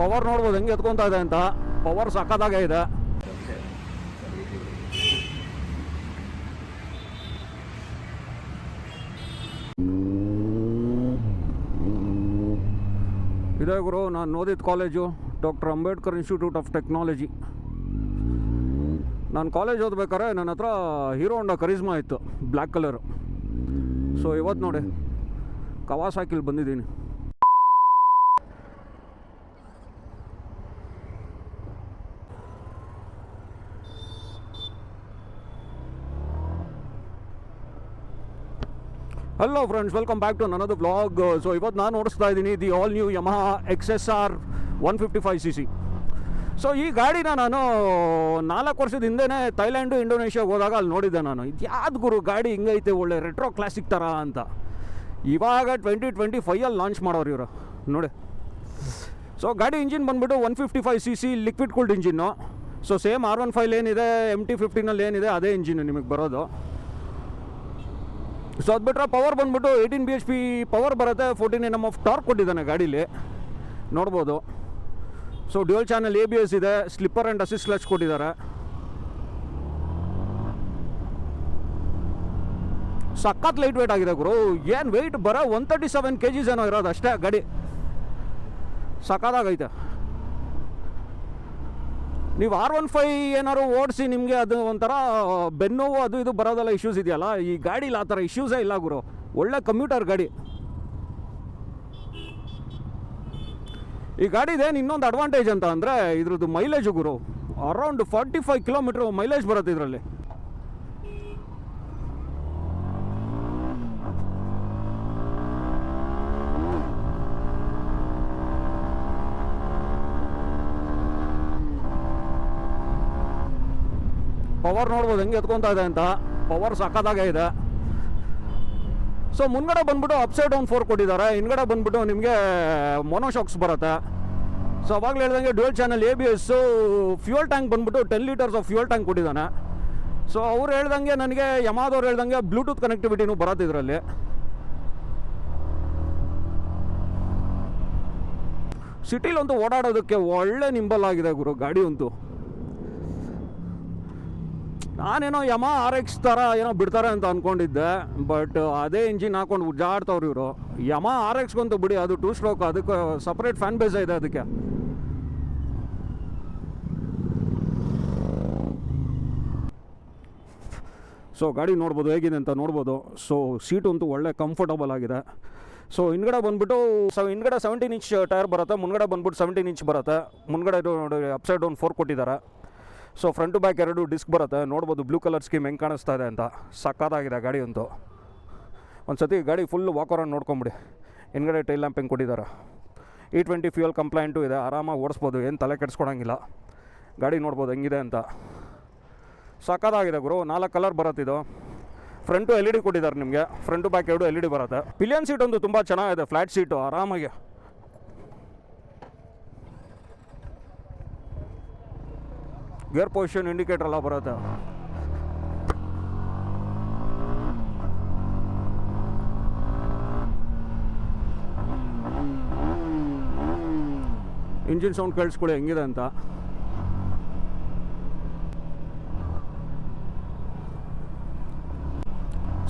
Power ನೋಡ್ಬೋದು, ಹೆಂಗೆ ಎತ್ಕೊತಾ ಇದೆ ಅಂತ. ಪವರ್ ಸಕ್ಕದಾಗೆ ಇದೆ. ಇದೇ ಗುರು, ನಾನು ಓದಿದ college doctor Ambedkar institute of technology. ನಾನು ಕಾಲೇಜ್ ಓದ್ಬೇಕಾದ್ರೆ ನನ್ನ ಹತ್ರ ಹೀರೋ ಹೊಂಡ ಕರಿಸ್ಮಾ ಇತ್ತು ಬ್ಲ್ಯಾಕ್ ಕಲರು. ಸೊ ಇವತ್ತು ನೋಡಿ, ಕವಾಸಾಕಿಲ್ ಬಂದಿದ್ದೀನಿ. Hello friends welcome back to ನನ್ನದು ಬ್ಲಾಗ್ ಸೊ ಇವತ್ತು ನಾನು ಓಡಿಸ್ತಾ ಇದ್ದೀನಿ the all new Yamaha X S R one fifty five C C so ಈ ಗಾಡಿನ ನಾನು ನಾಲ್ಕು ವರ್ಷದ ಹಿಂದೆನೇ ಥೈಲ್ಯಾಂಡು ಇಂಡೋನೇಷ್ಯಾಗೆ ಹೋದಾಗ ಅಲ್ಲಿ ನೋಡಿದ್ದೆ ನಾನು. ಇದು ಯಾವ್ದು ಗುರು, ಗಾಡಿ ಹಿಂಗೈತೆ, ಒಳ್ಳೆ ರೆಟ್ರೋ ಕ್ಲಾಸಿಕ್ ಥರ ಅಂತ. ಇವಾಗ ಟ್ವೆಂಟಿ ಟ್ವೆಂಟಿ ಫೈಯಲ್ಲಿ ಲಾಂಚ್ ಮಾಡೋರು ಇವರು. ನೋಡಿ. ಸೊ ಗಾಡಿ ಇಂಜಿನ್ ಬಂದುಬಿಟ್ಟು one fifty five C C liquid cooled engine so same R one five ಏನಿದೆ ಎಂ ಟಿ ಫಿಫ್ಟೀನಲ್ಲಿ ಏನಿದೆ, ಅದೇ ಇಂಜಿನ್ ನಿಮಗೆ ಬರೋದು. ಸೊ ಅದು ಬಿಟ್ಟರೆ ಪವರ್ ಬಂದ್ಬಿಟ್ಟು eighteen B H P power ಬರುತ್ತೆ fourteen N M of torque ಕೊಟ್ಟಿದ್ದಾನೆ ಗಾಡೀಲಿ. ನೋಡ್ಬೋದು. So dual channel A B S ಇದೆ ಸ್ಲಿಪ್ಪರ್ ಆ್ಯಂಡ್ ಅಸಿಸ್ಟ್ ಕ್ಲಚ್ ಕೊಟ್ಟಿದ್ದಾರೆ. ಸಖತ್ ಲೈಟ್ ವೆಯ್ಟ್ ಆಗಿದೆ ಗುರು. ಏನು ವೆಯ್ಟ್ ಬರೋ one thirty seven K Gs ಏನೋ ಇರೋದು ಅಷ್ಟೇ ಗಾಡಿ. ಸಖತ್ತಾಗೈತೆ. ನೀವು ಆರ್ ಒನ್ ಫೈ ಏನಾದ್ರು ಓಡಿಸಿ ನಿಮಗೆ ಅದು ಒಂಥರ, ಬೆನ್ನೋವು ಅದು ಇದು ಬರೋದೆಲ್ಲ ಇಶ್ಯೂಸ್ ಇದೆಯಲ್ಲ? ಈ ಗಾಡೀಲಿ ಆ ಥರ ಇಶ್ಯೂಸೇ ಇಲ್ಲ ಗುರು. ಒಳ್ಳೆ ಕಂಪ್ಯೂಟರ್ ಗಾಡಿ. ಈ ಗಾಡಿದೇನು ಇನ್ನೊಂದು ಅಡ್ವಾಂಟೇಜ್ ಅಂತ ಅಂದರೆ ಇದ್ರದ್ದು ಮೈಲೇಜು ಗುರು. Around forty five kilometre mileage ಬರುತ್ತೆ ಇದರಲ್ಲಿ. ಪವರ್ ನೋಡ್ಬೋದು ಹೆಂಗೆ ಎತ್ಕೊತಾ ಇದೆ ಅಂತ. ಪವರ್ ಸಾಕಾದಾಗೆ ಇದೆ. ಸೊ ಮುಂದ್ಗಡೆ ಬಂದ್ಬಿಟ್ಟು ಅಪ್ಸೈಡ್ ಡೌನ್ ಫೋರ್ ಕೊಟ್ಟಿದ್ದಾರೆ. ಹಿಂದ್ಗಡೆ ಬಂದ್ಬಿಟ್ಟು ನಿಮಗೆ ಮೊನೋಶಾಕ್ಸ್ ಬರುತ್ತೆ. ಸೊ ಅವಾಗಲೇ ಹೇಳ್ದಂಗೆ dual channel A B S fuel tank ಬಂದ್ಬಿಟ್ಟು ten litres of fuel tank ಕೊಟ್ಟಿದ್ದಾನೆ. ಸೊ ಅವ್ರು ಹೇಳ್ದಂಗೆ ನನಗೆ ಯಮಾದವ್ರು ಹೇಳ್ದಂಗೆ ಬ್ಲೂಟೂತ್ ಕನೆಕ್ಟಿವಿಟಿನೂ ಬರುತ್ತೆ ಇದರಲ್ಲಿ. ಸಿಟಿಲಂತೂ ಓಡಾಡೋದಕ್ಕೆ ಒಳ್ಳೆ ನಿಂಬಲ್ ಆಗಿದೆ ಗುರು, ಗಾಡಿ ಅಂತೂ. ನಾನೇನೋ ಯಮ ಆರ್ ಎಕ್ಸ್ ಥರ ಏನೋ ಬಿಡ್ತಾರೆ ಅಂತ ಅಂದ್ಕೊಂಡಿದ್ದೆ ಬಟ್ ಅದೇ ಇಂಜಿನ್ ಹಾಕೊಂಡು ಉಜ್ಜಾಡ್ತವ್ರು ಇವರು. ಯಮ ಆರ್ ಎಕ್ಸ್ಗಂತೂ ಬಿಡಿ, ಅದು ಟೂ ಸ್ಟ್ರೋಕ್ ಅದಕ್ಕೆ ಸಪ್ರೇಟ್ ಫ್ಯಾನ್ ಬೇಸ್ ಇದೆ ಅದಕ್ಕೆ. ಸೊ ಗಾಡಿ ನೋಡ್ಬೋದು, ಹೇಗಿದೆ ಅಂತ ನೋಡ್ಬೋದು. ಸೊ ಸೀಟು ಅಂತೂ ಒಳ್ಳೆ ಕಂಫರ್ಟಬಲ್ ಆಗಿದೆ. ಸೊ ಹಿಂದ್ಗಡೆ ಬಂದ್ಬಿಟ್ಟು, ಸೊ, ಹಿಂದ್ಗಡೆ ಸೆವೆಂಟೀನ್ ಇಂಚ್ ಟೈರ್ ಬರುತ್ತೆ, ಮುಂದ್ಗಡೆ ಬಂದ್ಬಿಟ್ಟು ಸೆವೆಂಟೀನ್ ಇಂಚ್ ಬರುತ್ತೆ. ಮುಂದ್ಗಡೆ ಅಪ್ಸೈಡ್ ಡೌನ್ ಫೋರ್ ಕೊಟ್ಟಿದ್ದಾರೆ. ಸೊ ಫ್ರಂಟ್ ಟು ಬ್ಯಾಕ್ ಎರಡು ಡಿಸ್ಕ್ ಬರುತ್ತೆ. ನೋಡ್ಬೋದು ಬ್ಲೂ ಕಲರ್ ಸ್ಕೀಮ್ ಹೆಂಗೆ ಕಾಣಿಸ್ತಾ ಇದೆ ಅಂತ. ಸಕ್ಕತ್ತಾಗಿದೆ ಗಾಡಿ ಅಂತೂ. ಒಂದು ಸತಿ ಗಾಡಿ ಫುಲ್ ವಾಕ್ ಅರೌಂಡ್ ನೋಡ್ಕೊಂಬಿಡಿ. ಹಿಂದ್ಗಡೆ ಟೈಲ್ ಲ್ಯಾಂಪ್ ಹೆಂಗೆ ಕೊಟ್ಟಿದ್ದಾರೆ. ಇ ಟ್ವೆಂಟಿ ಫ್ಯೂಯಲ್ ಕಂಪ್ಲೈಂಟು ಇದೆ. ಆರಾಮಾಗಿ ಓಡಿಸ್ಬೋದು. ಏನು ತಲೆ ಕೆಡಿಸ್ಕೊಳಂಗಿಲ್ಲ ಗಾಡಿ ನೋಡ್ಬೋದು ಹೆಂಗಿದೆ ಅಂತ. ಸಕ್ಕತ್ತಾಗಿದೆ ಗುರು. ನಾಲ್ಕು ಕಲರ್ ಬರುತ್ತಿದ್ದು ಫ್ರಂಟು ಎಲ್ ಇ ಡಿ ಕೊಟ್ಟಿದ್ದಾರೆ ನಿಮಗೆ. ಫ್ರಂಟು ಬ್ಯಾಕ್ ಎರಡು ಎಲ್ ಇ ಡಿ ಬರುತ್ತೆ. ಪಿಲಿಯನ್ ಸೀಟ್ ಒಂದು ತುಂಬ ಚೆನ್ನಾಗಿದೆ. ಫ್ಲ್ಯಾಟ್ ಸೀಟು ಆರಾಮಾಗಿ. ಗೇರ್ ಪೊಸಿಷನ್ ಇಂಡಿಕೇಟರ್ ಎಲ್ಲ ಬರುತ್ತೆ. ಇಂಜಿನ್ ಸೌಂಡ್ ಕೇಳಿಸ್ಕೊಳ್ಳಿ, ಹೆಂಗಿದೆ ಅಂತ.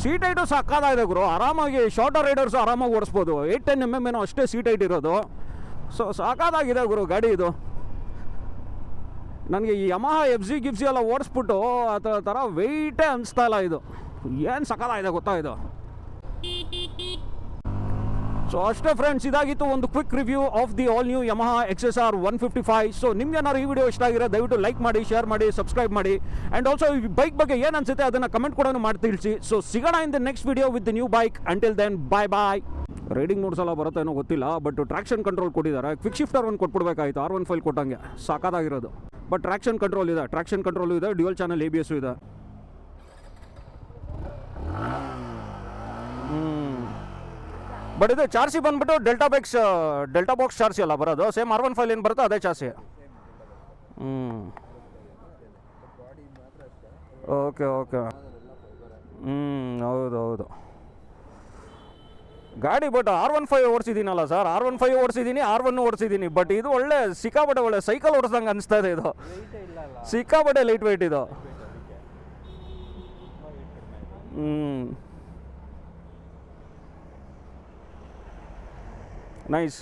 ಸೀಟ್ ಹೈಟು ಸಕ್ಕದಾಗಿದೆ ಗುರು. ಆರಾಮಾಗಿ ಶಾರ್ಟರ್ ರೈಡರ್ಸು ಆರಾಮಾಗಿ ಓಡಿಸ್ಬೋದು. ಏಯ್ಟ್ ಟೆನ್ ಎಂ ಎಂ ಏನೋ ಅಷ್ಟೇ ಸೀಟ್ ಹೈಟ್ ಇರೋದು. ಸೊ ಸಾಕಾದಾಗಿದೆ ಗುರು, ಗಾಡಿ ಇದು. ನನಗೆ ಈ ಯಮಹ ಎಫ್ ಜಿ ಗಿಫ್ಸಿ ಎಲ್ಲ ಓಡಿಸ್ಬಿಟ್ಟು ಆ ಥರ ವೆಯ್ಟೇ ಅನಿಸ್ತಾ ಇಲ್ಲ ಇದು. ಏನು ಸಕ್ಕದಾಗಿದೆ ಗೊತ್ತಾ ಇದು? ಸೊ ಅಷ್ಟೇ ಫ್ರೆಂಡ್ಸ್ ಇದಾಗಿತ್ತು ಒಂದು quick review of the all new Yamaha X S R one fifty five so ನಿಮ್ಗೆ ಏನಾದ್ರು ಈ ವಿಡಿಯೋ ಇಷ್ಟ ಆಗಿರೋ ದಯವಿಟ್ಟು ಲೈಕ್ ಮಾಡಿ ಶೇರ್ ಮಾಡಿ ಸಬ್ಸ್ಕ್ರೈಬ್ ಮಾಡಿ. ಆ್ಯಂಡ್ ಆಲ್ಸೋ ಈ ಬೈಕ್ ಬಗ್ಗೆ ಏನು ಅನಿಸುತ್ತೆ ಅದನ್ನು ಕಮೆಂಟ್ ಕೂಡ ಮಾಡಿ ತಿಳಿಸಿ. ಸೊ ಸಿಗೋಣ in the next video with new bike until then bye bye riding ಮೂರು ಸಲ ಬರುತ್ತೆ ಏನೋ ಗೊತ್ತಿಲ್ಲ ಬಟ್ ಟ್ರಾಕ್ಷನ್ ಕಂಟ್ರೋಲ್ ಕೊಟ್ಟಿದ್ದಾರೆ. ಕ್ವಿಕ್ ಶಿಫ್ಟರ್ ಒಂದು ಕೊಟ್ಬಿಡ್ಬೇಕಾಯ್ತು. ಆರ್ ಒನ್ ಫೈಲ್ ಕೊಟ್ಟಂಗೆ. ಸಾಕಾಗಿರೋದು ಬಟ್ ಟ್ರಾಕ್ಷನ್ ಕಂಟ್ರೋಲ್ ಇದೆ ಟ್ರಾಕ್ಷನ್ ಕಂಟ್ರೋಲ್ ಇದೆ dual channel A B S ಇದೆ. ಬಟ್ ಇದು ಚಾರ್ಸಿ ಬಂದ್ಬಿಟ್ಟು ಡೆಲ್ಟಾ ಬೈಕ್ಸ್ ಡೆಲ್ಟಾ ಬಾಕ್ಸ್ ಚಾರ್ಸಿ ಅಲ್ಲ ಬರೋದು. ಸೇಮ್ ಆರ್ ಒನ್ ಫೈಲ್ ಏನು ಬರುತ್ತೋ ಅದೇ ಚಾರ್ಸಿ ಹ್ಞೂ ಓಕೆ ಓಕೆ. ಹ್ಞೂ ಹೌದು ಹೌದು. ಗಾಡಿ ಬಟ್ ಆರ್ ಒನ್ ಫೈವ್ ಓಡಿಸಿದ್ದೀನಲ್ಲ ಸರ್. ಆರ್ ಒನ್ ಫೈವ್ ಓಡಿಸಿದ್ದೀನಿ ಆರ್ ಒನ್ ಓಡಿಸಿದ್ದೀನಿ ಬಟ್ ಇದು ಒಳ್ಳೆ ಸಿಕ್ಕಾಪಟ್ಟೆ ಒಳ್ಳೆ ಸೈಕಲ್ ಓಡಿಸ್ದಂಗೆ ಅನಿಸ್ತಾ ಇದೆ ಇದು. ಸಿಕ್ಕಾಪಟ್ಟೆ ಲೈಟ್ ವೆಯ್ಟ್ ಇದೆ. ಹ್ಞೂ ನೈಸ್